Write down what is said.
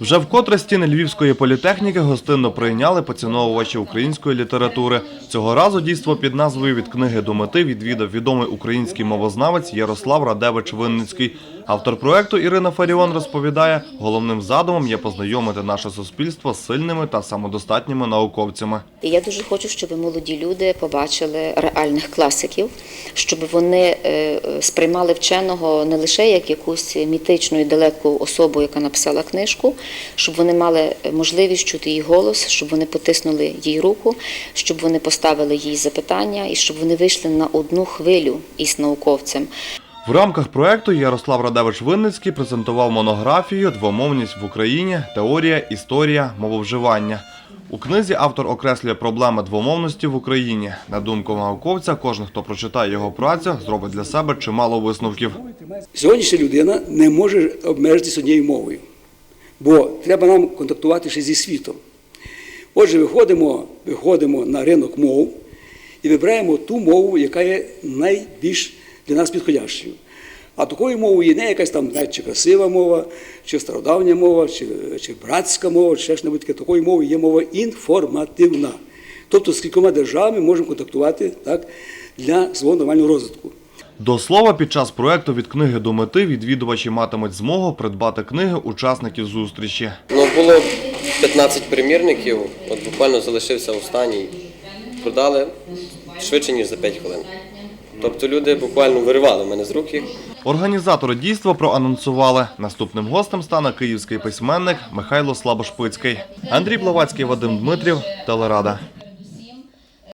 Вже вкотре стіни Львівської політехніки гостинно прийняли поціновувачі української літератури. Цього разу дійство під назвою «Від книги до мети» відвідав відомий український мовознавець Ярослав Радевич Винницький. Автор проекту Ірина Фаріон розповідає, головним задумом є познайомити наше суспільство з сильними та самодостатніми науковцями. Я дуже хочу, щоб молоді люди побачили реальних класиків, щоб вони е, сприймали вченого не лише як якусь мітичну і далеку особу, яка написала книжку, щоб вони мали можливість чути її голос, щоб вони потиснули їй руку, щоб вони поставили їй запитання і щоб вони вийшли на одну хвилю із науковцем. В рамках проекту Ярослав Радевич Винницький презентував монографію Двомовність в Україні. Теорія, історія, мововживання. У книзі автор окреслює проблеми двомовності в Україні. На думку науковця, кожен, хто прочитає його працю, зробить для себе чимало висновків. Сьогоднішня людина не може обмежитися однією мовою, бо треба нам контактувати ще зі світом. Отже, виходимо, виходимо на ринок мов і вибираємо ту мову, яка є найбільш для нас підходящою. А такою мовою є не якась там навіть чи красива мова, чи стародавня мова, чи, чи братська мова, чи ще таке. Такою мовою є мова інформативна. Тобто з кількома державами можемо контактувати так, для свого нормального розвитку. До слова, під час проекту від книги до мети відвідувачі матимуть змогу придбати книги учасників зустрічі. Ну, було 15 примірників, от буквально залишився останній. Продали швидше, ніж за 5 хвилин. Тобто люди буквально виривали мене з рук. Організатори дійства проанонсували. Наступним гостем стане київський письменник Михайло Слабошпицький. Андрій Блавацький, Вадим Дмитрів, Телерада.